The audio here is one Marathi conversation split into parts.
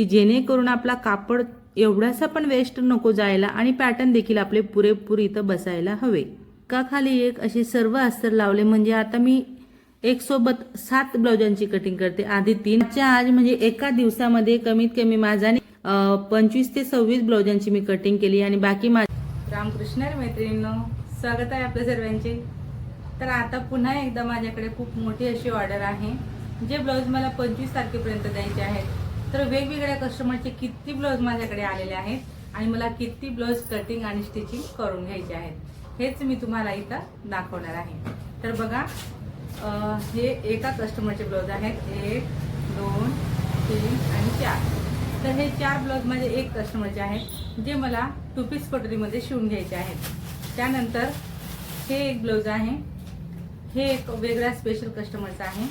की जेणेकरून आपला कापड एवढासा पण वेस्ट नको जायला आणि पॅटर्न देखील आपले पुरेपूर इथं बसायला हवे. का खाली एक असे सर्व अस्तर लावले म्हणजे आता मी एक सोबत सात ब्लाउजांची कटिंग करते. आधी तीनच्या आज म्हणजे एका दिवसामध्ये कमीत कमी माझा पंचवीस ते सव्वीस ब्लाउजांची मी कटिंग केली आणि बाकी मा रामकृष्ण मैत्रिणींनो स्वागत आहे आपल्या सर्वांचे. तर आता पुन्हा एकदा माझ्याकडे खूप मोठी अशी ऑर्डर आहे जे ब्लाऊज मला पंचवीस तारखेपर्यंत द्यायचे आहेत. तर वेगवेगळ्या कस्टमरचे किती ब्लाऊज माझ्याकडे आलेले आहेत आणि मला किती ब्लाऊज कटिंग आणि स्टिचिंग करून घ्यायचे आहेत हेच मी तुम्हाला इथं दाखवणार आहे. तर बघा हे एका कस्टमरचे ब्लाऊज आहेत. एक दोन तीन आणि चार. तर हे चार ब्लाऊज माझे एक कस्टमरचे आहेत जे मला टू पीस कटोरीमध्ये शिवून घ्यायचे आहेत. त्यानंतर हे एक ब्लाऊज आहे. हे एक वेगळ्या स्पेशल कस्टमरचा आहे.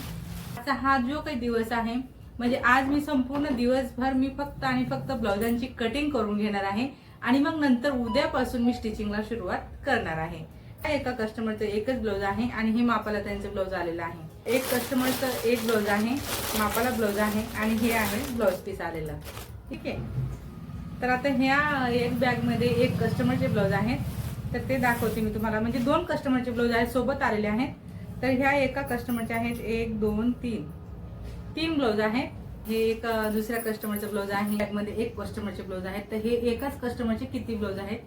आता हा जो काही दिवस आहे म्हणजे आज मी संपूर्ण दिवसभर मी फक्त आणि फक्त ब्लाउजांची कटिंग करून घेणार आहे आणि मग नंतर उद्यापासून मी स्टिचिंगला सुरुवात करणार आहे. एका कस्टमरचं एकच ब्लाऊज आहे आणि हे मापाला त्यांचं ब्लाऊज आलेलं आहे. एक कस्टमरचं एक ब्लाऊज आहे मापाला ब्लाऊज आहे आणि हे आहे ब्लाऊज पीस आलेलं. ठीक आहे? तर आता ह्या एक बॅगमध्ये एक कस्टमरचे ब्लाऊज आहेत. तर ते दाखवते मी तुम्हाला. म्हणजे दोन कस्टमरचे ब्लाऊज आहेत सोबत आलेले आहेत. तर ह्या एका कस्टमरचे आहेत. एक दोन तीन. तीन ब्लाऊज आहेत. हे एक दुसऱ्या कस्टमरचे ब्लाऊज आहे. बॅगमध्ये एक कस्टमरचे ब्लाऊज आहेत. तर हे एकाच कस्टमरचे किती ब्लाऊज आहेत?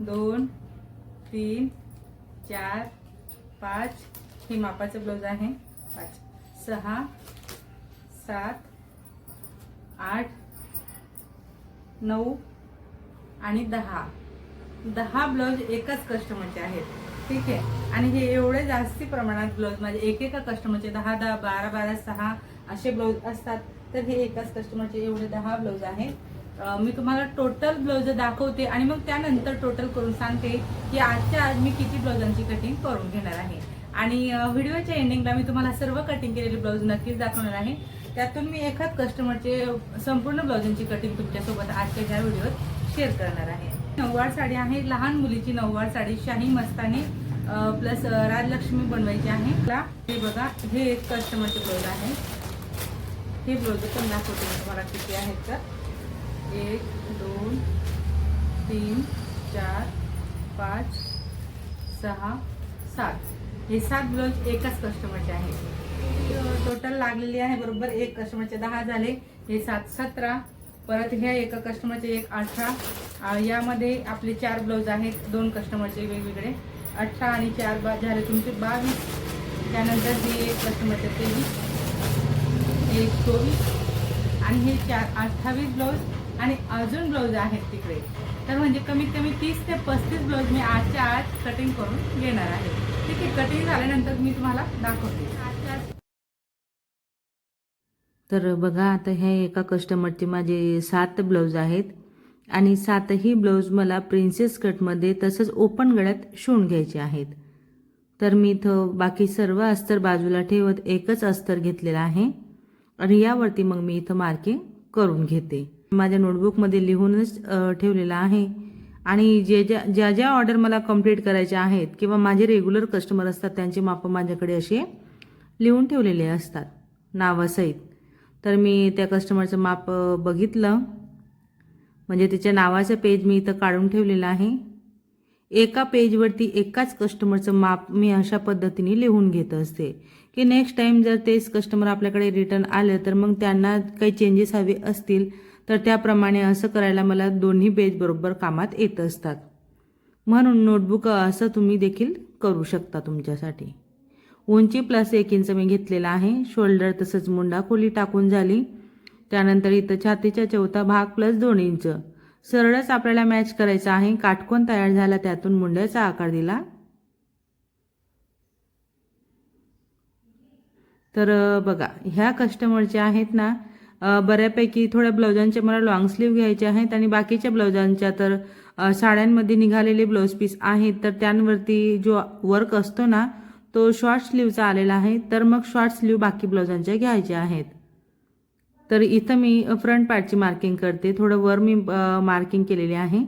दोन तीन चार पाच. हे मापाचं ब्लाऊज आहे. पाच. सहा सात आठ नऊ आणि दहा. दहा ब्लाऊज एकाच कस्टमरचे आहेत. ठीक आहे. आणि हे एवढे जास्ती प्रमाणात ब्लाऊज माझे एकेका कस्टमरचे दहा दहा बारा बारा सहा असे ब्लाऊज असतात. तर हे एकाच कस्टमरचे एवढे दहा ब्लाऊज आहेत. मी तुम्हाला टोटल ब्लाऊज दाखवते आणि मग त्यानंतर टोटल करून सांगते की आजच्या आज मी किती ब्लाऊजांची कटिंग करून घेणार आहे. आणि व्हिडिओच्या एंडिंगला मी तुम्हाला सर्व कटिंग केलेले ब्लाऊज नक्कीच दाखवणार आहे. त्यातून मी एखाद कस्टमरचे संपूर्ण ब्लाऊजांची कटिंग तुमच्यासोबत आजच्या ह्या व्हिडिओत शेअर करणार आहे. नऊवार साडी आहे लहान मुलीची नऊवार साडी शाही मस्तानी प्लस राजलक्ष्मी बनवायची आहे. मला हे बघा हे एक कस्टमरचे ब्लाऊज आहे. हे ब्लाऊज पण दाखवते मी तुम्हाला किती आहेत तर? एक दोन तीन चार पाच सहा सात. हे सात ब्लाऊज एकाच कस्टमरचे आहे टोटल लागलेली आहे बरोबर एक कस्टमरचे दहा झाले. हे सात सतरा. परत ह्या एका कस्टमरचे एक अठरा. यामध्ये आपले चार ब्लाऊज आहेत दोन कस्टमरचे वेगवेगळे. अठरा आणि चार बा झाले तुमचे बावीस. त्यानंतर हे एक कस्टमरचे तेवीस एक चोवीस आणि हे चार अठ्ठावीस ब्लाऊज आणि अजून ब्लाऊज आहेत तिकडे. तर म्हणजे कमीत कमी तीस ते पस्तीस ब्लाऊज मी आजच्या आज कटिंग करून घेणार आहे. ठीक आहे कटिंग झाल्यानंतर मी तुम्हाला दाखवते. आजच्या आज तर बघा आता ह्या एका कस्टमरचे माझे सात ब्लाऊज आहेत. आणि सातही ब्लाऊज मला प्रिन्सेस कटमध्ये तसंच ओपन गळ्यात शिवून घ्यायचे आहेत. तर मी इथं बाकी सर्व अस्तर बाजूला ठेवत एकच अस्तर घेतलेला आहे. आणि यावरती मग मी इथं मार्किंग करून घेते. माझ्या नोटबुकमध्ये लिहूनच ठेवलेलं आहे. आणि जे ज्या ज्या ज्या ऑर्डर मला कंप्लीट करायच्या आहेत किंवा माझे रेग्युलर कस्टमर असतात त्यांचे मापं माझ्याकडे असे लिहून ठेवलेले असतात नावासहित. तर मी त्या कस्टमरचं माप बघितलं. म्हणजे त्याच्या नावाचं पेज मी इथं काढून ठेवलेलं आहे. एका पेजवरती एकाच कस्टमरचं माप मी अशा पद्धतीने लिहून घेत असते. की नेक्स्ट टाईम जर तेच कस्टमर आपल्याकडे रिटर्न आलं तर मग त्यांना काही चेंजेस हवे असतील तर त्याप्रमाणे असं करायला मला दोन्ही पेज बरोबर कामात येत असतात. म्हणून नोटबुक असं तुम्ही देखील करू शकता तुमच्यासाठी. उंची प्लस एक इंच मी घेतलेला आहे. शोल्डर तसंच मुंडा खोली टाकून झाली. त्यानंतर इथं छातीचा चौथा भाग प्लस दोन इंच सरळच आपल्याला मॅच करायचा आहे. काटकोन तयार झाला. त्यातून मुंड्याचा आकार दिला. तर बघा ह्या कस्टमरचे आहेत ना बऱ्यापैकी थोड्या ब्लाऊजांचे मला लॉंग स्लीव घ्यायचे आहेत आणि बाकीच्या ब्लाउजांच्या तर साड्यांमध्ये निघालेले ब्लाऊज पीस आहेत. तर त्यांवरती जो वर्क असतो ना तो शॉर्ट स्लीवचा आलेला आहे. तर मग शॉर्ट स्लीव बाकी ब्लाउजांच्या घ्यायचे आहेत. तर इथं मी फ्रंट पार्टची मार्किंग करते. थोडं वर मी मार्किंग केलेली आहे.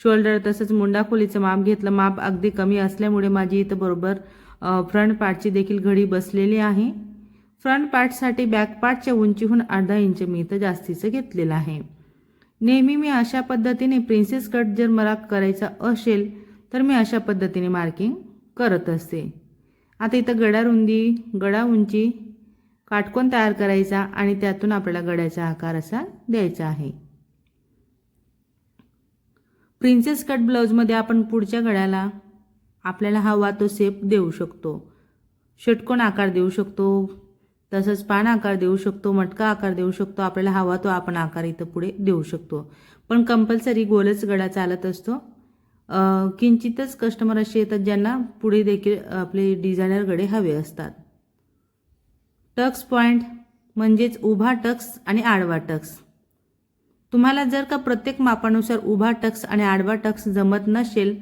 शोल्डर तसंच मुंडाखोलीचं माप घेतलं. माप अगदी कमी असल्यामुळे माझी इथं बरोबर फ्रंट पार्टची देखील घडी बसलेली आहे. फ्रंट पार्टसाठी बॅक पार्टच्या उंचीहून अर्धा इंच मी इथं जास्तीचं घेतलेलं आहे. नेहमी मी अशा पद्धतीने प्रिन्सेस कट जर मला करायचा असेल तर मी अशा पद्धतीने मार्किंग करत असते. आता इथं गडा रुंदी गडा उंची काटकोन तयार करायचा आणि त्यातून आपल्याला गड्याचा आकार असा द्यायचा आहे. प्रिन्सेस कट ब्लाऊजमध्ये आपण पुढच्या गळ्याला आपल्याला हवा तो सेप देऊ शकतो. षटकोन आकार देऊ शकतो तसंच पान आकार देऊ शकतो मटका आकार देऊ शकतो आपल्याला हवा तो आपण आकार इथं पुढे देऊ शकतो. पण कंपल्सरी गोलच गळा चालत असतो. किंचितच कस्टमर असे येतात ज्यांना पुढे देखील आपले डिझायनर गडे हवे असतात. टक्स पॉईंट म्हणजेच उभा टक्स आणि आडवा टक्स. तुम्हाला जर का प्रत्येक मापानुसार उभा टक्स आणि आडवा टक्स जमत नसेल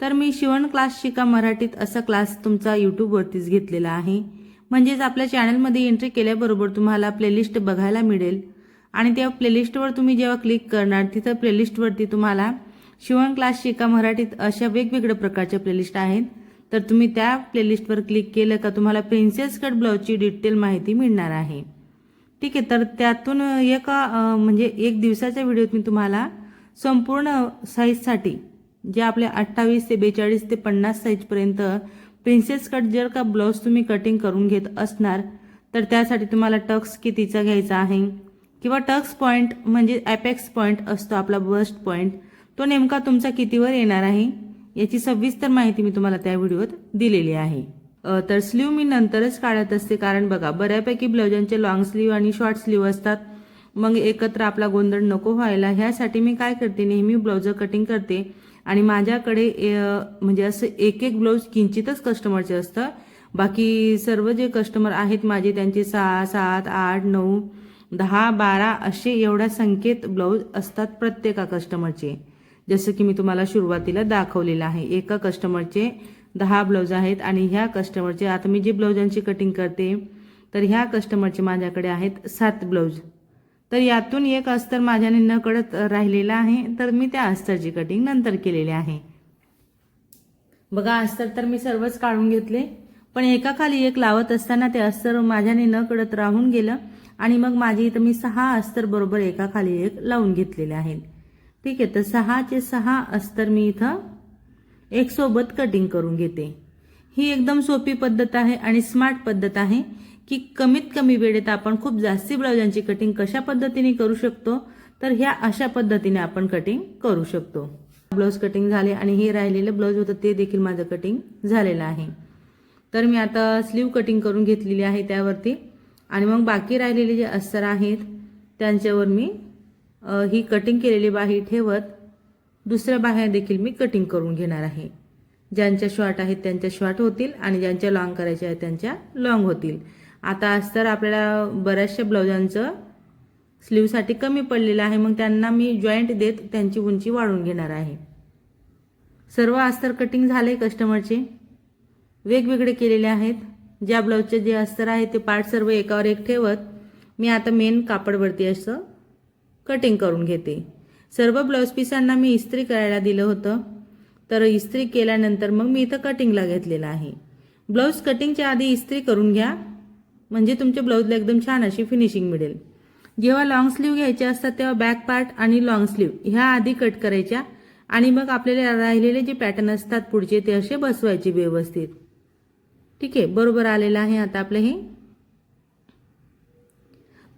तर मी शिवण क्लास शिका मराठीत असा क्लास तुमचा यूट्यूबवरतीच घेतलेला आहे. म्हणजेच आपल्या चॅनलमध्ये एंट्री केल्याबरोबर तुम्हाला प्लेलिस्ट बघायला मिळेल. आणि त्या प्लेलिस्टवर तुम्ही जेव्हा क्लिक करणार तिथं प्लेलिस्टवरती तुम्हाला शिवण क्लास शिका मराठीत अशा वेगवेगळ्या प्रकारच्या प्लेलिस्ट आहेत. तर तुम्ही त्या प्लेलिस्टवर क्लिक केलं का तुम्हाला प्रिन्सेस कट ब्लाऊजची डिटेल माहिती मिळणार आहे. ठीक आहे तर त्यातून एका म्हणजे एक दिवसाच्या व्हिडिओत मी तुम्हाला संपूर्ण साईजसाठी जे आपले अठ्ठावीस ते बेचाळीस ते पन्नास साईजपर्यंत प्रिन्सेस कट जर का ब्लाऊज तुम्ही कटिंग करून घेत असणार तर त्यासाठी तुम्हाला टक्स कितीचा घ्यायचा आहे? किंवा टक्स पॉईंट म्हणजे ॲपेक्स पॉईंट असतो आपला बस्ट पॉईंट तो नेमका तुमचा कितीवर येणार आहे? याची सविस्तर माहिती मी तुम्हाला त्या व्हिडिओत दिलेली आहे. तर स्लीव मी नंतरच काढत असते कारण बघा बऱ्यापैकी ब्लाउजांचे लॉंग स्लीव आणि शॉर्ट स्लीव असतात. मग एकत्र आपला गोंधळ नको व्हायला ह्यासाठी मी काय करते नेहमी ब्लाउज कटिंग करते. आणि माझ्याकडे म्हणजे असं एक एक ब्लाऊज किंचितच कस्टमरचे असतं. बाकी सर्व जे कस्टमर आहेत माझे त्यांचे सहा सात आठ नऊ दहा बारा असे एवढ्या संख्येत ब्लाऊज असतात प्रत्येका कस्टमरचे जसं की मी तुम्हाला सुरुवातीला दाखवलेलं आहे. एका कस्टमरचे दहा ब्लाऊज आहेत आणि ह्या कस्टमरचे आता मी जे ब्लाऊजांची कटिंग करते तर ह्या कस्टमरचे माझ्याकडे आहेत सात ब्लाऊज तर यातून एक अस्तर माझ्याने न कळत राहिलेला आहे तर मी त्या अस्तरची कटिंग नंतर केलेली आहे. बघा अस्तर तर मी सर्वच काढून घेतले पण एका खाली एक लावत असताना ते अस्तर माझ्याने न कळत राहून गेलं आणि मग माझी इथं मी सहा अस्तर बरोबर एका खाली एक लावून घेतलेले आहेत. ठीक आहे तर सहाचे सहा अस्तर मी इथं एक सोबत कटिंग करून घेते. ही एकदम सोपी पद्धत आहे आणि स्मार्ट पद्धत आहे की कमीत कमी वेळेत आपण खूप जास्ती ब्लाउजांची कटिंग कशा पद्धतीने करू शकतो तर ह्या अशा पद्धतीने आपण कटिंग करू शकतो. ब्लाऊज कटिंग झाले आणि हे राहिलेलं ब्लाऊज होतं ते देखील माझं कटिंग झालेलं आहे. तर मी आता स्लीव कटिंग करून घेतलेली आहे त्यावरती. आणि मग बाकी राहिलेले जे अस्तर आहेत त्यांच्यावर मी ही कटिंग केलेली बाही ठेवत दुसऱ्या बाह्या देखील मी कटिंग करून घेणार आहे. ज्यांच्या शॉर्ट आहेत त्यांच्या शॉर्ट होतील आणि ज्यांच्या लॉंग करायच्या आहेत त्यांच्या लॉंग होतील. आता अस्तर आपल्याला बऱ्याचशा ब्लाउजांचं स्लीवसाठी कमी पडलेलं आहे मग त्यांना मी जॉईंट देत त्यांची उंची वाढवून घेणार आहे. सर्व अस्तर कटिंग झाले कस्टमरचे वेगवेगळे केलेले आहेत. ज्या ब्लाऊजचे जे अस्तर आहे ते पार्ट सर्व एकावर एक ठेवत मी आता मेन कापडवरती असं कटिंग करून घेते. सर्व ब्लाऊज पिसांना मी इस्त्री करायला दिलं होतं. तर इस्त्री केल्यानंतर मग मी इथं कटिंगला घेतलेलं आहे. ब्लाऊज कटिंगच्या आधी इस्त्री करून घ्या. म्हणजे तुमच्या ब्लाऊजला एकदम छान अशी फिनिशिंग मिळेल. जेव्हा लॉंग स्लीव घ्यायचे असतात तेव्हा बॅक पार्ट आणि लॉंग स्लीव ह्या आधी कट करायच्या. आणि मग आपल्याला राहिलेले जे पॅटर्न असतात पुढचे ते असे बसवायचे व्यवस्थित. ठीक आहे? बरोबर आलेलं आहे आता आपलं हे.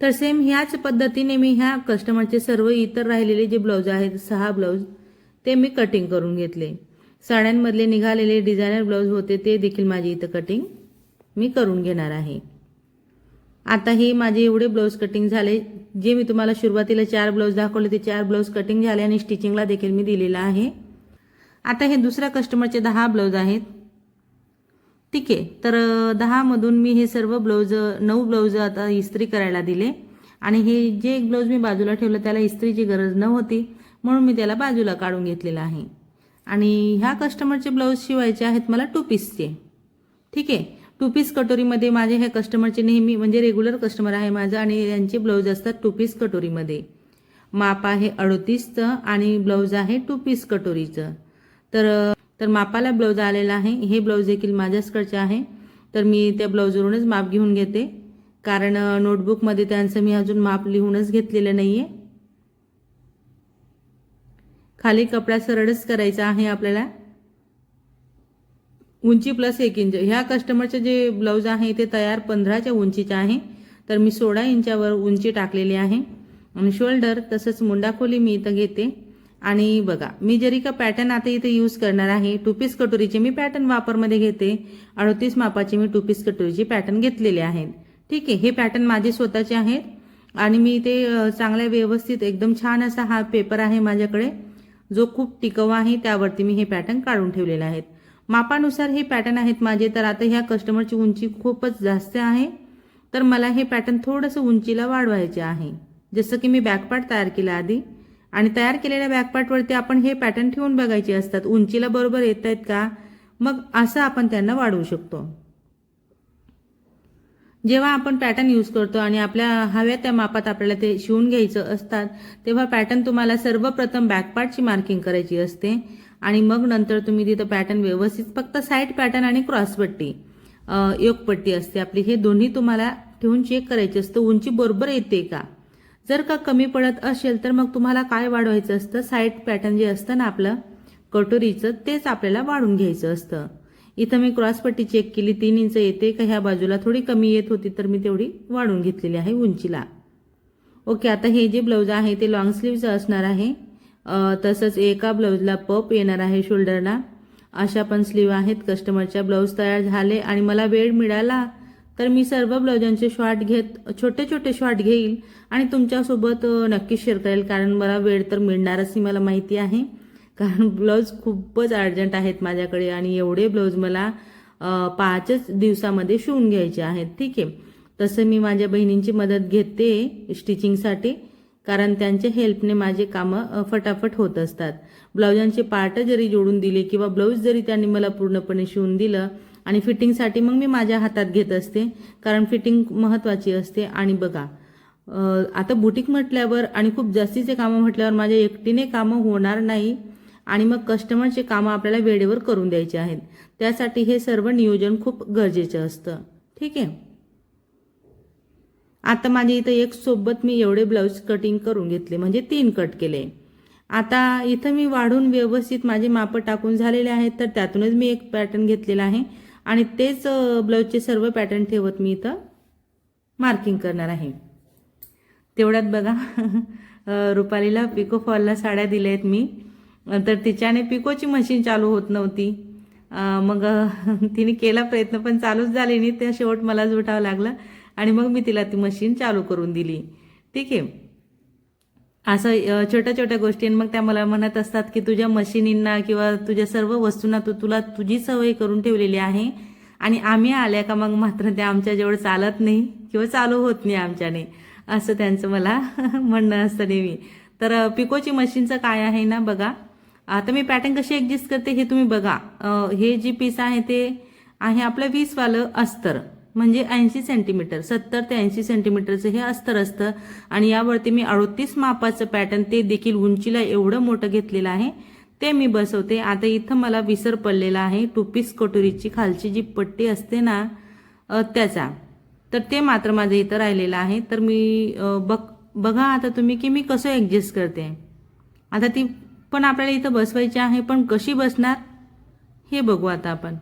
तर सेम ह्याच पद्धतीने मी ह्या कस्टमरचे सर्व इतर राहिलेले जे ब्लाऊज आहेत सहा ब्लाऊज ते मी कटिंग करून घेतले. साड्यांमधले निघालेले डिझायनर ब्लाऊज होते ते देखील माझी इथं कटिंग मी करून घेणार आहे. आता हे माझे एवढे ब्लाऊज कटिंग झाले जे मी तुम्हाला सुरुवातीला चार ब्लाऊज दाखवले ते चार ब्लाऊज कटिंग झाले आणि स्टिचिंगला देखील मी दिलेलं आहे. आता हे दुसऱ्या कस्टमरचे दहा ब्लाऊज आहेत. ठीक आहे. तर दहामधून मी हे सर्व ब्लाऊज नऊ ब्लाऊज आता इस्त्री करायला दिले. आणि हे जे एक ब्लाऊज मी बाजूला ठेवलं त्याला इस्त्रीची गरज नव्हती. म्हणून मी त्याला बाजूला काढून घेतलेलं आहे. आणि ह्या कस्टमरचे ब्लाऊज शिवायचे आहेत मला टू पीसचे ठीक आहे. टू पीस कटोरीमध्ये माझे हे कस्टमरचे नेहमी म्हणजे रेग्युलर कस्टमर आहे माझं आणि यांचे ब्लाऊज असतात टू पीस कटोरीमध्ये. माप आहे अडतीसचं आणि ब्लाऊज आहे टू पीस कटोरीचं. तर तर मापाला ब्लाऊज आलेला आहे. हे ब्लाऊज देखील माझ्याचकडचे आहे. तर मी त्या ब्लाऊजवरूनच माप घेऊन घेते. कारण नोटबुकमध्ये त्यांचं मी अजून माप लिहूनच घेतलेलं नाही आहे खाली कपडा सरळच करायचा आहे आपल्याला. उंची प्लस एक इंच ह्या कस्टमरचे जे ब्लाऊज आहे ते तयार पंधराच्या उंचीचे आहे. तर मी सोळा इंचावर उंची टाकलेली आहे. आणि शोल्डर तसंच मुंडाखोली मी इथं घेते. आणि बघा मी जरी का पॅटर्न आता इथे यूज करणार आहे टू पीस कटोरीचे मी पॅटर्न वापरमध्ये घेते अडतीस मापाचे मी टू पीस कटोरीचे पॅटर्न घेतलेले आहेत ठीक आहे हे पॅटर्न माझे स्वतःचे आहेत आणि मी ते चांगल्या व्यवस्थित एकदम छान असा हा पेपर आहे माझ्याकडे. जो खूप टिकाऊ आहे त्यावरती मी हे पॅटर्न काढून ठेवलेले आहेत. मापानुसार हे पॅटर्न आहेत माझे तर आता ह्या कस्टमरची उंची खूपच जास्त आहे. तर मला हे पॅटर्न थोडंसं उंचीला वाढवायचे आहे. जसं की मी बॅकपार्ट तयार केला आधी. आणि तयार केलेल्या बॅकपार्टवरती आपण हे पॅटर्न ठेवून बघायचे असतात. उंचीला बरोबर येत आहेत का? मग असं आपण त्यांना वाढवू शकतो. जेव्हा आपण पॅटर्न यूज करतो आणि आपल्या हव्या त्या मापात आपल्याला ते शिवून घ्यायचं असतात तेव्हा पॅटर्न तुम्हाला सर्वप्रथम बॅकपार्टची मार्किंग करायची असते. आणि मग नंतर तुम्ही तिथं पॅटर्न व्यवस्थित फक्त साईड पॅटर्न आणि क्रॉसपट्टी योगपट्टी असते. आपली हे दोन्ही तुम्हाला ठेवून चेक करायचे असतं. उंची बरोबर येते का? जर का कमी पडत असेल तर मग तुम्हाला काय वाढवायचं असतं? साईड पॅटर्न जे असतं ना आपलं कटोरीचं तेच आपल्याला वाढून घ्यायचं असतं. इथं मी क्रॉसपट्टी चेक केली तीन इंच येते का ह्या बाजूला? थोडी कमी येत होती तर मी तेवढी वाढून घेतलेली आहे उंचीला. ओके आता हे जे ब्लाऊज आहे ते लॉंग स्लीवचं असणार आहे. तसंच एका ब्लाऊजला पप येणार आहे शोल्डरला अशा पण स्लीव आहेत. कस्टमरच्या ब्लाऊज तयार झाले आणि मला वेळ मिळाला तर मी सर्व ब्लाऊजांचे शॉर्ट घेत छोटे छोटे शॉर्ट घेईल आणि तुमच्यासोबत नक्की शेअर करेल. कारण मला वेळ तर मिळणारच ही मला माहिती आहे. कारण ब्लाऊज खूपच अर्जंट आहेत माझ्याकडे आणि एवढे ब्लाऊज मला पाचच दिवसामध्ये शिवून घ्यायचे आहेत. ठीक आहे? तसं मी माझ्या बहिणींची मदत घेते स्टिचिंगसाठी कारण त्यांच्या हेल्पने माझे कामं फटाफट होत असतात. ब्लाऊजांचे पार्ट जरी जोडून दिले किंवा ब्लाऊज जरी त्यांनी मला पूर्णपणे शिवून दिलं आणि फिटिंगसाठी मग मी माझ्या हातात घेत असते कारण फिटिंग महत्त्वाची असते. आणि बघा आता बुटीक म्हटल्यावर आणि खूप जास्तीचे कामं म्हटल्यावर माझ्या एकटीने कामं होणार नाही आणि मग कस्टमरचे कामं आपल्याला वेळेवर करून द्यायचे आहेत. त्यासाठी हे सर्व नियोजन खूप गरजेचं असतं. ठीक आहे? आता माझे इथं एक सोबत मी एवढे ब्लाऊज कटिंग करून घेतले म्हणजे तीन कट केले. आता इथं मी वाढून व्यवस्थित माझे मापं टाकून झालेले आहेत तर त्यातूनच मी एक पॅटर्न घेतलेला आहे. आणि तेच ब्लाऊजचे सर्व पॅटर्न ठेवत मी इथं मार्किंग करणार आहे. तेवढ्यात बघा रुपालीला पिको फॉलला साड्या दिल्या आहेत मी. तर तिच्याने पिकोची मशीन चालू होत नव्हती. मग तिने केला प्रयत्न पण चालूच झाले नाही. त्या शेवट मलाच उठावं लागलं आणि मग मी तिला ती मशीन चालू करून दिली. ठीक आहे? असं छोट्या छोट्या गोष्टी मग त्या मला म्हणत असतात की तुझ्या मशिनींना किंवा तुझ्या सर्व वस्तूंना तू तुला तुझी सवय करून ठेवलेली आहे. आणि आम्ही आल्या का मग मात्र त्या आमच्याजवळ चालत नाही किंवा चालू होत नाही आमच्याने असं त्यांचं मला म्हणणं असतं नेहमी. तर पिकोची मशीनचं काय आहे ना बघा आता मी पॅटर्न कशी ॲडजस्ट करते हे तुम्ही बघा. हे जी पीस आहे ते आहे आपलं वीसवालं अस्तर. म्हणजे ऐंशी सेंटीमीटर सत्तर ते ऐंशी सेंटीमीटरचं हे अस्तर असतं. आणि यावरती मी अडतीस मापाचं पॅटर्न ते देखील उंचीला एवढं मोठं घेतलेलं आहे ते मी बसवते. आता इथं मला विसर पडलेला आहे टू पीस कटोरीची खालची जी पट्टी असते ना त्याचा. तर ते मात्र माझं इथं राहिलेलं आहे. तर मी बघ बघा आता तुम्ही की मी कसं ॲडजस्ट करते. आता ती पण आपल्याला इथं बसवायची आहे पण कशी बसणार? हे बघू आता आपण.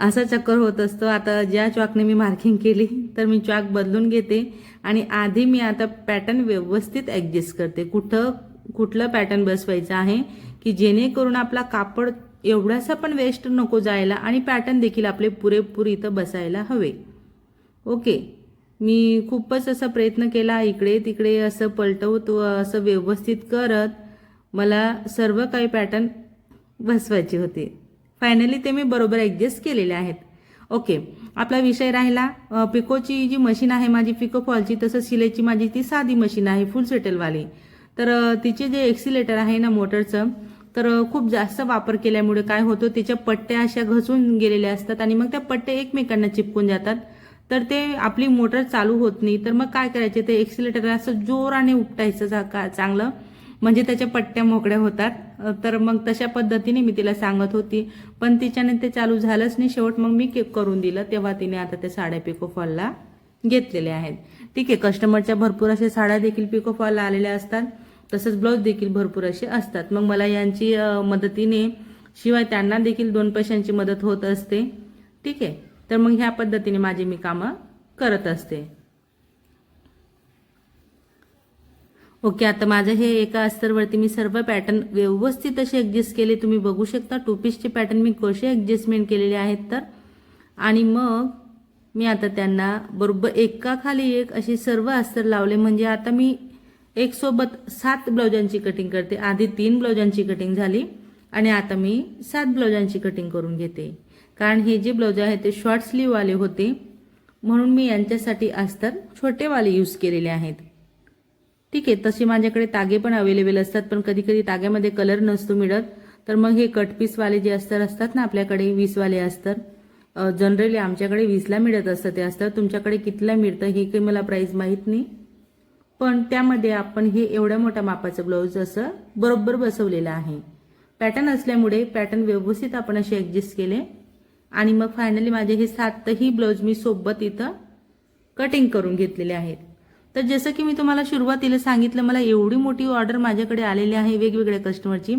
असा चक्कर होत असतो. आता ज्या चॉकने मी मार्किंग केली तर मी चॉक बदलून घेते आणि आधी मी आता पॅटर्न व्यवस्थित ॲडजस्ट करते. कुठं कुठलं पॅटर्न बसवायचं आहे की जेणेकरून आपला कापड एवढासा पण वेस्ट नको जायला आणि पॅटर्न देखील आपले पुरेपूर इथं बसायला हवे. ओके मी खूपच असा प्रयत्न केला इकडे तिकडे असं पलटवत व असं व्यवस्थित करत. मला सर्व काही पॅटर्न बसवायचे होते. फायनली ते मी बरोबर ॲडजस्ट केलेले आहेत. ओके आपला विषय राहिला पिकोची जी मशीन आहे माझी पिको फॉलची तसं शिलाईची माझी ती साधी मशीन आहे फुल सेटलवाली तर तिचे जे एक्सिलेटर आहे ना मोटरचं तर खूप जास्त वापर केल्यामुळे काय होतं त्याच्या पट्ट्या अशा घसून गेलेल्या असतात आणि मग त्या पट्ट्या एकमेकांना चिपकून जातात. तर ते आपली मोटर चालू होत नाही तर मग काय करायचे ते एक्सिलेटर असं जोराने उपटायचं का- चांगलं. म्हणजे त्याच्या पट्ट्या मोकळ्या होतात. तर मग तशा पद्धतीने मी तिला सांगत होती. पण तिच्याने ते चालू झालंच नाही. शेवट मग मी केक करून दिलं. तेव्हा तिने आता त्या साड्या पिको फॉलला घेतलेल्या आहेत. ठीक आहे कस्टमरच्या भरपूर अशा साड्या देखील पिको फॉलला आलेल्या असतात. तसंच ब्लाऊज देखील भरपूर असे असतात. मग मला यांची मदतीने शिवाय त्यांना देखील दोन पैशांची मदत होत असते. ठीक आहे तर मग ह्या पद्धतीने माझी मी कामं करत असते. ओके आता माझं हे एका अस्तरवरती मी सर्व पॅटर्न व्यवस्थित असे ॲडजस्ट केले तुम्ही बघू शकता. टू पीसचे पॅटर्न मी कसे ॲडजस्टमेंट केलेले आहेत तर. आणि मग मी आता त्यांना बरोबर एकाखाली एक असे सर्व अस्तर लावले. म्हणजे आता मी एक सोबत सात ब्लाउजांची कटिंग करते. आधी तीन ब्लाउजांची कटिंग झाली आणि आता मी सात ब्लाउजांची कटिंग करून घेते. कारण हे जे ब्लाउज आहे ते शॉर्ट स्लीववाले होते. म्हणून मी यांच्यासाठी अस्तर छोटेवाले यूज केलेले आहेत. ठीक आहे तसे माझ्याकडे तागे पण अवेलेबल असतात पण कधी कधी ताग्यामध्ये कलर नसतो मिळत. तर मग हे कटपीसवाले जे अस्तर असतात ना आपल्याकडे वीसवाले अस्तर जनरली आमच्याकडे वीसला मिळत असतं ते अस्तर. तुमच्याकडे कितीला मिळतं हे काही मला प्राईस माहीत नाही. पण त्यामध्ये आपण हे एवढ्या मोठ्या मापाचं ब्लाऊज असं बरोबर बसवलेलं आहे. पॅटर्न असल्यामुळे पॅटर्न व्यवस्थित आपण असे ॲडजस्ट केले. आणि मग फायनली माझे हे सातही ब्लाऊज मी सोबत इथं कटिंग करून घेतलेले आहेत. तर जसं की मी तुम्हाला सुरुवातीला सांगितलं मला एवढी मोठी ऑर्डर माझ्याकडे आलेली आहे वेगवेगळ्या कस्टमरची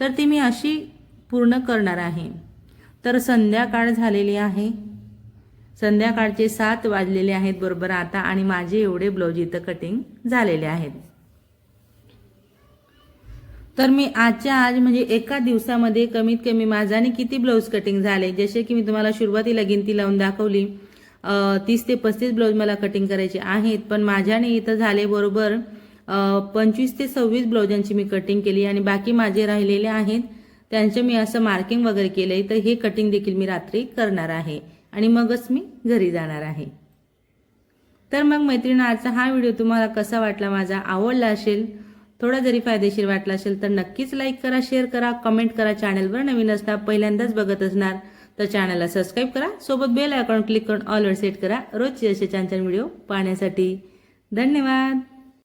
तर ती मी अशी पूर्ण करणार आहे. तर संध्याकाळ झालेली आहे. संध्याकाळचे सात वाजलेले आहेत बरोबर आता आणि माझे एवढे ब्लाऊज इथं कटिंग झालेले आहेत. तर मी आजच्या आज म्हणजे एका दिवसामध्ये कमीत कमी माझ्याने किती ब्लाऊज कटिंग झाले? जसे की मी तुम्हाला सुरुवातीला गिनती लावून दाखवली तीस ते पस्तीस ब्लाऊज मला कटिंग करायचे आहेत. पण माझ्याने इथं झाले बरोबर पंचवीस ते सव्वीस ब्लाऊजांची मी कटिंग केली आणि बाकी माझे राहिलेले आहेत त्यांचे मी असं मार्किंग वगैरे केलं आहे तर हे कटिंग देखील मी रात्री करणार आहे. आणि मगच मी घरी जाणार आहे. तर मग मैत्रिणी आजचा हा व्हिडिओ तुम्हाला कसा वाटला माझा आवडला असेल थोडा जरी फायदेशीर वाटला असेल तर नक्कीच लाईक करा शेअर करा कमेंट करा चॅनलवर नवीन असता पहिल्यांदाच बघत असणार. तर चॅनलला सबस्क्राईब करा. सोबत बेल आयकॉन क्लिक करून ऑलवर सेट करा. रोजचे असे छान छान व्हिडिओ पाहण्यासाठी. धन्यवाद.